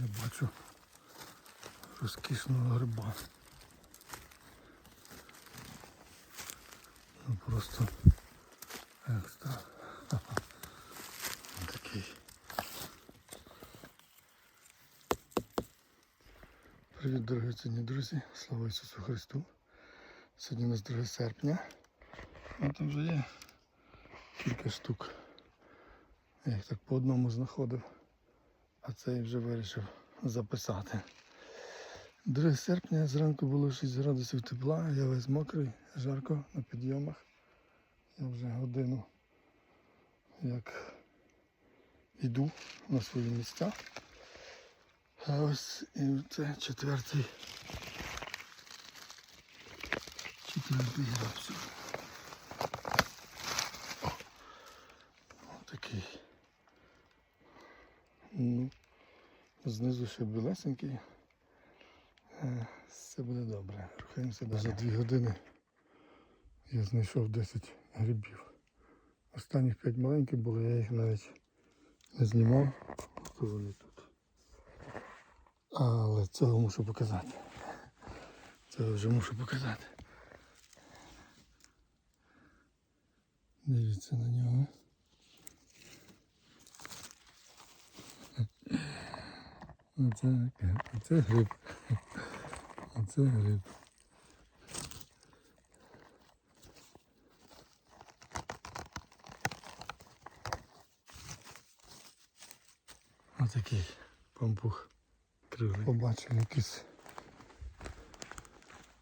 Я бачу розкішного гриба. Ну просто екстра. Такий. Привіт, дорогі сьогодні друзі! Слава Ісусу Христу! Сьогодні у нас 2 серпня. Ну там вже є кілька штук. Я їх так по одному знаходив, а цей вже вирішив записати. 2 серпня зранку було 6 градусів тепла, я весь мокрий, жарко на підйомах. Я вже годину як йду на свої місця. А ось і це четвертий. Четвертий градус. Такий. Ну, знизу ще білесенький. Е, Все буде добре. Рухаємося далі. За дві години я знайшов 10 грибів. Останніх 5 маленьких були, я їх навіть не знімав. То вони тут. Але цього мушу показати. Цього вже мушу показати. Дивіться на нього. Оце, оце гриб. Оце гриб. Отакий пампух кривий. Побачив якийсь.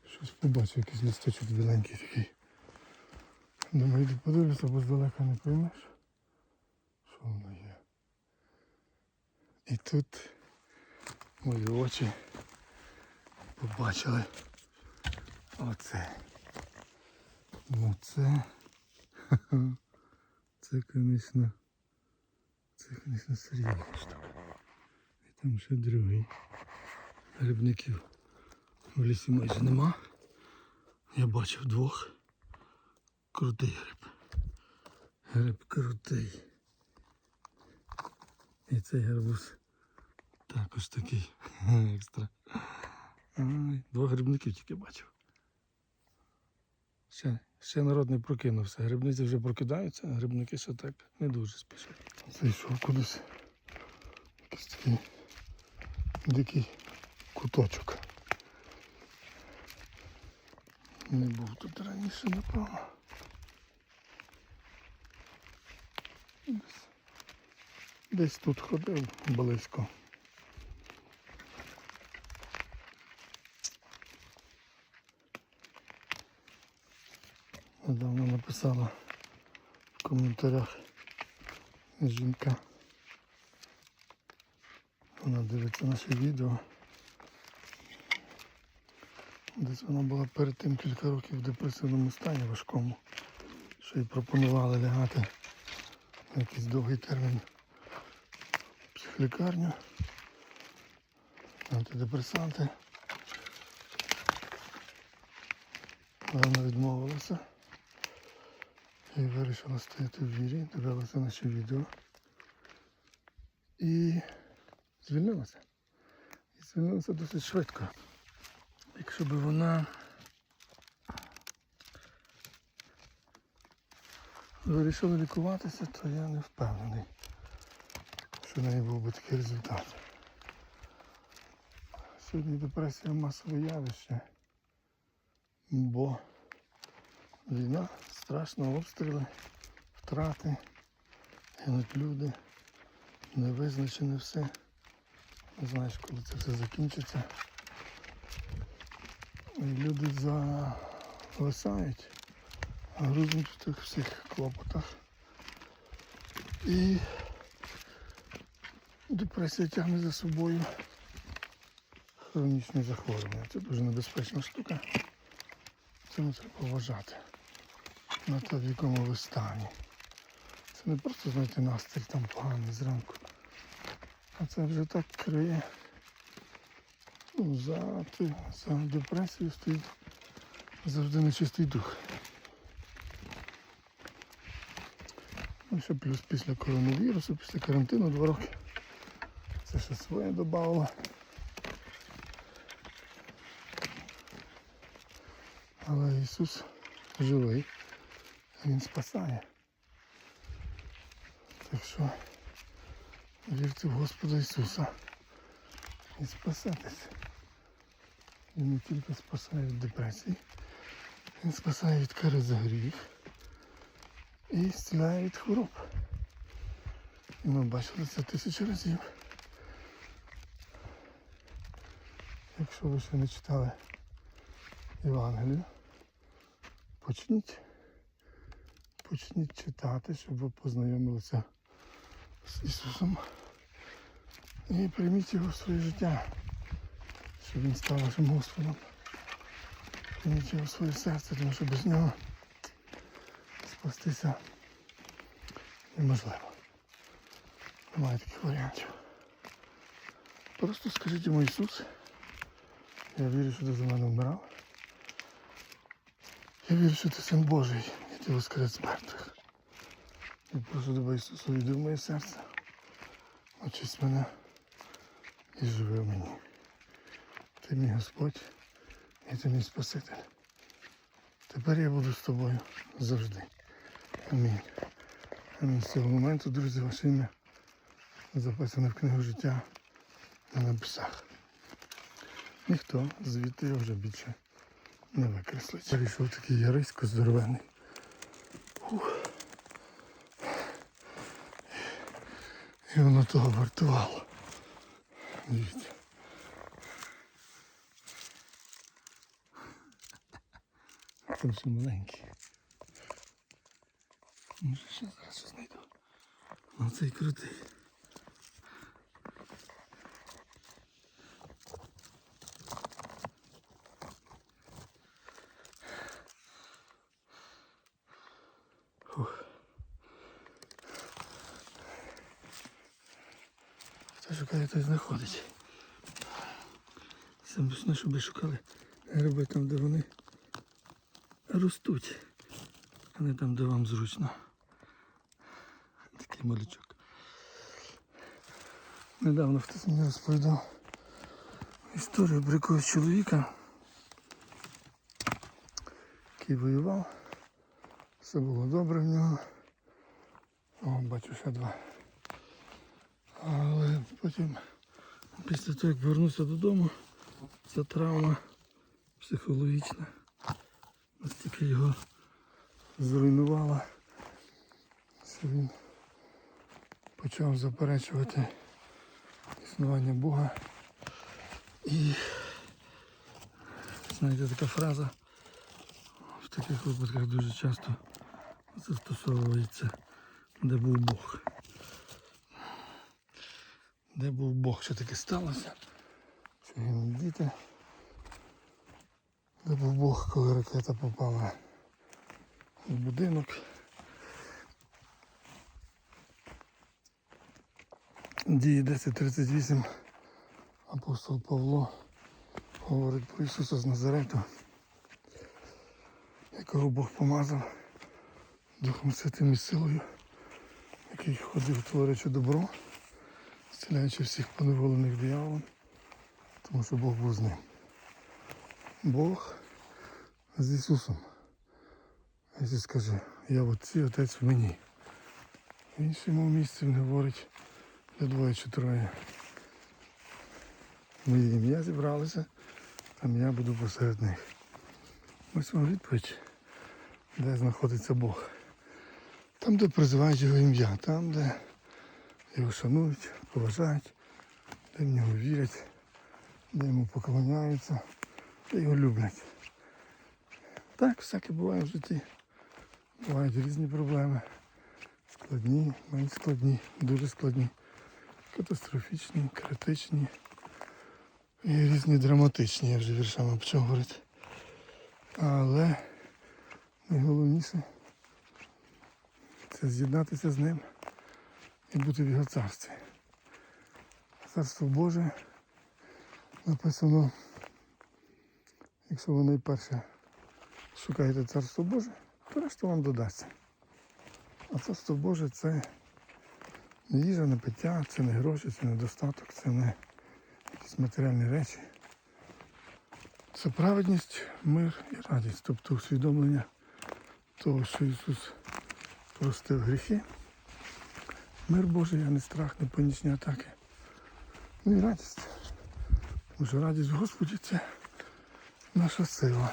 Щось побачив, якийсь листочок біленький такий. Думаю, йду подивлюся, бо здалека не поймеш, що воно є. І тут мої очі побачили оце. Ну це. Це, звісно, це, звісно, серйозна штука. І там ще другий. Грибників в лісі майже нема. Я бачив двох. Крутий гриб. Гриб крутий. І цей гарбуз також такий екстра. Ай, двох грибників тільки бачив. Ще, ще народ не прокинувся. Грибниці вже прокидаються, а грибники ще так не дуже спішать. Зайшов кудись. Якийсь такий дикий куточок. Не був тут раніше, напевно. Десь тут ходив близько. Недавно написала в коментарях жінка. Вона дивиться наші відео. Десь вона була перед тим кілька років в депресивному стані важкому, що їй пропонували лягати на якийсь довгий термін в психлікарню, антидепресанти. Вона відмовилася і вирішила стояти в вірі, дивилася наші відео і звільнилася. І звільнилася досить швидко. Якщо б вона вирішила лікуватися, то я не впевнений, що в неї був би такий результат. Сьогодні депресія масове явище, бо війна, страшно обстріли, втрати, гинуть люди, невизначене все. Не знаєш, коли це все закінчиться. Люди зависають, грузнуть в тих всіх клопотах. І депресія тягне за собою хронічне захворювання. Це дуже небезпечна штука. Цьому треба вважати. На те, в якому ви стані. Це не просто, знаєте, настрій там поганий зранку. А це вже так криє. Ну, за, за депресією стоїть завжди нечистий дух. Ну, ще плюс після коронавірусу, після карантину два роки. Це ще своє додавало. Але Ісус живий, Він спасає. Так що вірте в Господа Ісуса і спасетесь. Він не тільки спасає від депресії, він спасає від кари за гріх і зціляє від хвороб. І ми бачили це тисячі разів. Якщо ви ще не читали Євангелію, почніть. Почніть читати, щоб ви познайомилися з Ісусом. І прийміть його в своє життя, щоб він став вашим Господом. Прийміть його в своє серце, тому що без нього спастися неможливо. Немає таких варіантів. Просто скажіть йому Ісус, я вірю, що ти за мене вмирав. Я вірю, що ти син Божий, і воскрес мертвих. Я прошу тебе, Ісусу, війди в моє серце. Очись мене і живи в мені. Ти мій Господь і ти мій Спаситель. Тепер я буду з тобою завжди. Амінь. Амінь. З цього моменту, друзі, ваше ім'я записане в книгу життя на небесах. Ніхто звідти вже більше не викреслить. Перейшов такий ярисько здоровений. І воно того вартувало. Дивіться. Ще маленький. Може ще зараз знайду. Оцей цей крутий. Хто шукає, той знаходить. Саме основне, щоб шукали гриби там, де вони ростуть, а не там, де вам зручно. Такий малючок. Недавно хтось мені розповідав історію про якогось чоловіка, який воював. Все було добре в нього. О, бачу ще два. Потім, після того, як повернувся додому, ця травма психологічна настільки його зруйнувала, що він почав заперечувати існування Бога. І знаєте, така фраза в таких випадках дуже часто застосовується, де був Бог. Де був Бог, що таке сталося? Що він діти? Де був Бог, коли ракета попала в будинок? Дії 10.38 апостол Павло говорить про Ісуса з Назарету, якого Бог помазав Духом Святим і силою, який ходив, творячи добро, зціляючи всіх поневолених дияволом, тому що Бог був з ним. Бог з Ісусом. Ісус каже, я в Отці, Отець в мені. В іншому місці він говорить, де двоє чи троє. Моє ім'я зібралися, там я буду посеред них. Ось вам відповідь, де знаходиться Бог. Там, де призивають його ім'я, там, де його шанують, поважають, де в нього вірять, де йому поклоняються, де його люблять. Так, всяке буває в житті. Бувають різні проблеми. Складні, менш складні, дуже складні, катастрофічні, критичні і різні драматичні, я вже віршами почав говорити. Але найголовніше це з'єднатися з ним і бути в його царстві. Царство Боже написано, якщо ви найперше шукаєте царство Боже, то решта вам додасться. А царство Боже це Не їжа, не пиття, це не гроші, це не достаток, це не якісь матеріальні речі. Це праведність, мир і радість, тобто усвідомлення того, що Ісус простив гріхи. Мир Божий, а не страх, не панічні атаки. Ну і радість. Тому що радість в Господі це наша сила.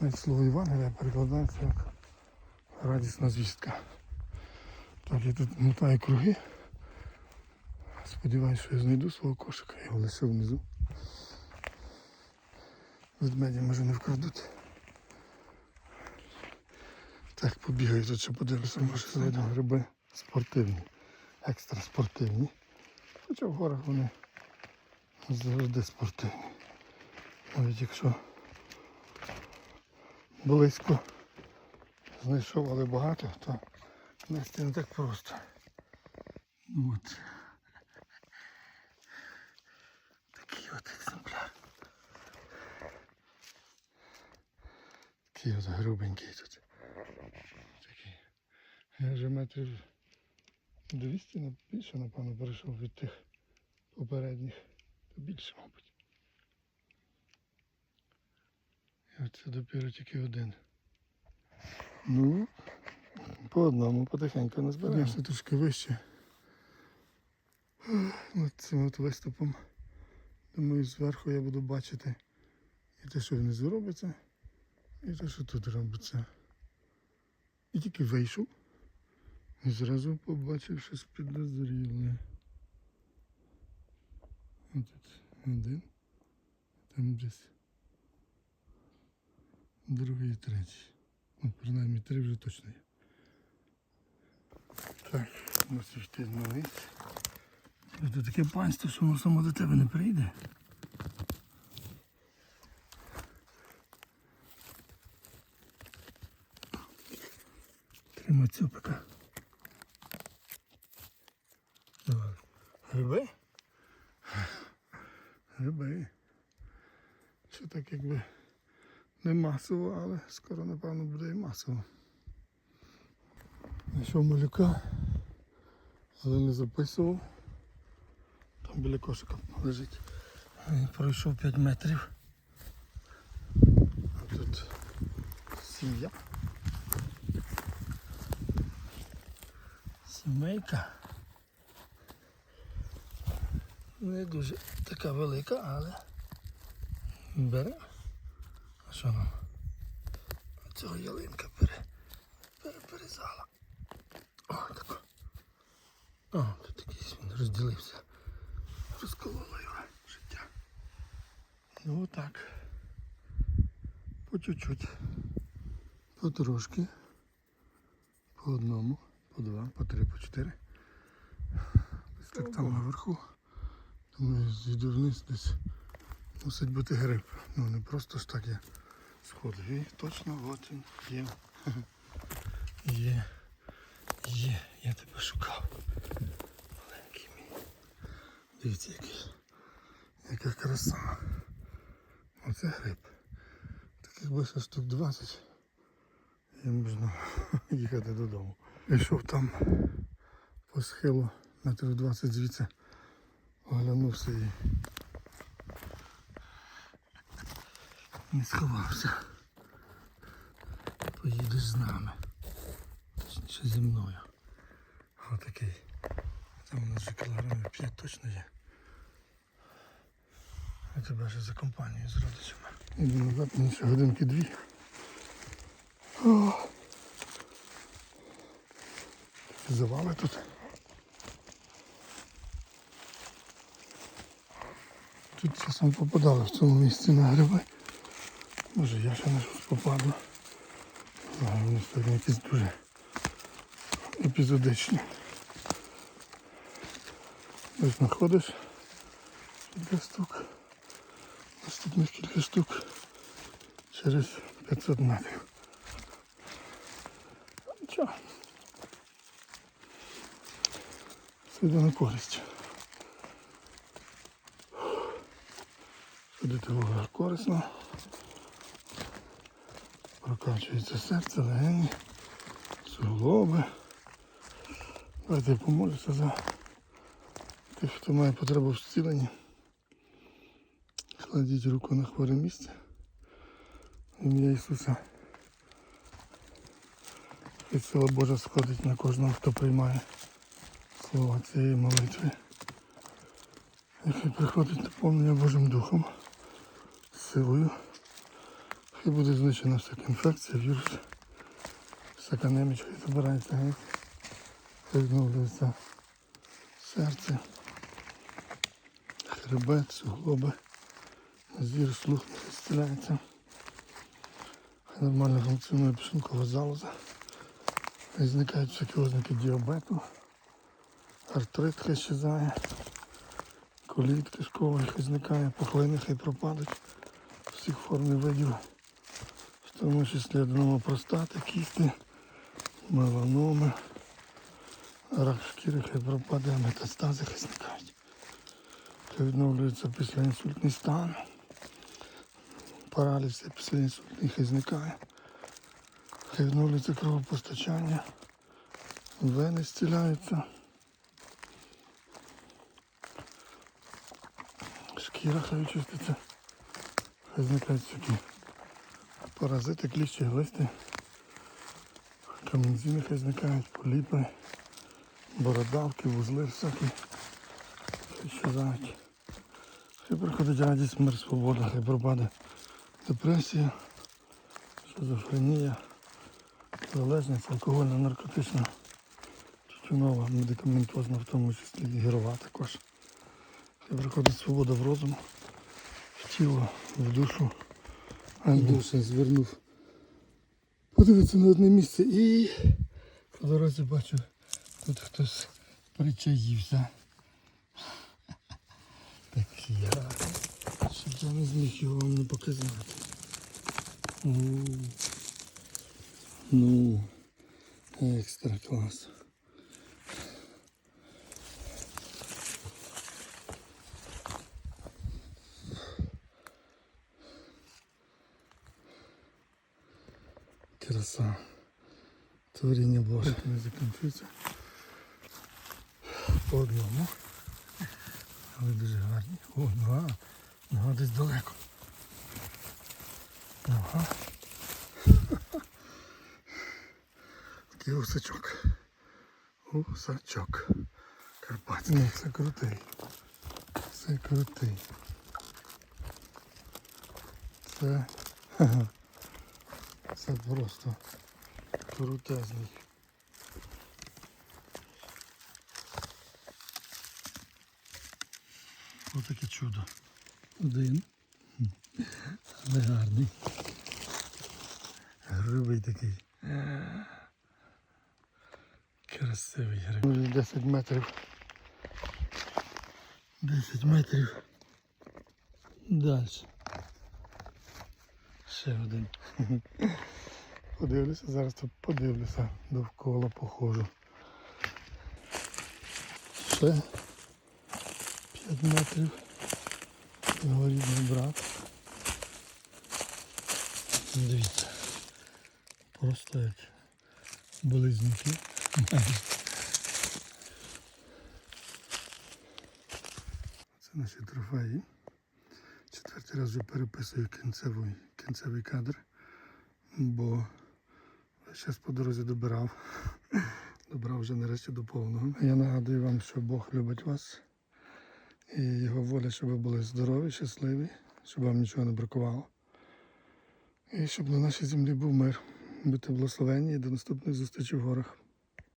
Навіть слово Євангелія перекладається як радісна звістка. Так, я тут мотаю круги. Сподіваюсь, що я знайду свого кошика, я його лишив внизу. Ведмеді може не вкрадуть. Так, побігаю тут, ще подивлюся, може знайду гриби спортивні, екстра спортивні. Хоча в горах вони завжди спортивні. Навіть якщо близько знайшов, але багато, то нести не так просто. От. Такий от екземпляр. Такий от грубенький тут. Такий. Я вже метрів 200 на- більше, напевно, перейшов від тих попередніх. Більше, мабуть. І оце допіру тільки один. Ну, по одному потихеньку не збираємося трошки вище. Над цим от виступом. Думаю, зверху я буду бачити і те, що внизу робиться, і те, що тут робиться. І тільки вийшов. Зразу побачив щось підозріле. Отут один, там десь другий і третій. Ну, принаймні три вже точно є. Так, мусив йти вниз. Це таке панство, що воно само до тебе не прийде. Тримай цюпика. Давай. Гриби? Гриби. Що так якби не масово, але скоро напевно буде і масово. Знайшов малюка, але не записував. Там біля кошика лежить. Він пройшов 5 метрів. А тут сім'я. Сімейка. Не дуже така велика, але бере. А що нам? Цього ялинка пере, переперезала. О, так. О, тут якийсь він розділився. Розкололо його життя. Ну так. По чуть-чуть. Потрошки. По одному, по два, по три, по чотири. Десь так там наверху. Думаю, зійду вниз десь. Мусить бути гриб. Ну не просто ж так я сходив. І точно от він є. Є. Є. Я тебе шукав. Маленький мій. Дивіться, який. Яка краса. Оце гриб. Таких ще штук 20. І можна їхати додому. Пішов там по схилу метрів 20 звідси. Оглянувся і не сховався. Поїдеш з нами. Точніше зі мною. Отакий. Там у нас же кілограмів 5 точно є. Я тебе ще за компанію з родичами. Іду назад, мені ще годинки дві. О. Завали тут. Тут часом попадали в цьому місці на гриби. Може я ще на щось попаду. Вони сьогодні якісь дуже епізодичні. Ось знаходиш кілька штук. Наступних кілька штук через 500 метрів. Все йде на користь. Ходити в горах корисно. Прокачується серце, легені, суглоби. Давайте я помолюся за тих, хто має потребу в зціленні. Кладіть руку на хворе місце. Ім'я Ісуса. І сила Божа сходить на кожного, хто приймає слова цієї молитви. Нехай приходить наповнення Божим Духом, силою. Хай буде знищена всяка інфекція, вірус, всяка неміч, хай забирається геть. Відновлюється серце, хребет, суглоби, зір, слух нехай зціляється. Хай нормально функціонує пішункова залоза. Хай зникають всякі ознаки діабету, артрит хай щезає, коліт кишковий хай зникає, пухлини хай пропадуть. Всіх форм і видів, тому числі аденома простати, кісти, меланоми, рак шкіри хай пропаде, метастази хай зникають. Хай відновлюється післяінсультний стан, параліз післяінсультний хай зникає. Хай відновлюється кровопостачання, вени зціляються, шкіра хай очиститься, хай зникають всякі паразити, кліщі, глисти, камінці нехай зникають, поліпи, бородавки, вузли всякі, щезають. Хай приходить радість, мир, свобода, хай пропаде депресія, шизофренія залежність алкогольна, наркотична, тютюнова, медикаментозна, в тому числі і гірова також. Хай приходить свобода в розум, в тіло, в душу. Ангел звернув. Подивиться на одне місце і по дорозі бачу, тут хтось причаївся. Такий гарний. Щоб я не зміг його вам не показати. У. Ну, екстра клас. Краса. Творіння Боже. Не закінчується. По одному. Але дуже гарні. О, нога. Нога десь далеко. Нога. Такий гусачок. Гусачок. Карпатський. Ну, це крутий. Це крутий. Це. Це просто крутезний. Ось таке чудо. Один. Але гарний. Грубий такий. Красивий гриб. 10 метрів. 10 метрів. Далі. Ще один. Подивлюся, зараз тут подивлюся, довкола походжу. Ще 5 метрів. Його рідний брат. Дивіться. Просто як близнюки. Це наші трофеї. Четвертий раз вже переписую кінцевий, кінцевий кадр, бо зараз по дорозі добирав. Добрав вже нарешті до повного. Я нагадую вам, що Бог любить вас. І його воля, щоб ви були здорові, щасливі, щоб вам нічого не бракувало. І щоб на нашій землі був мир. Будьте благословенні і до наступних зустрічей в горах.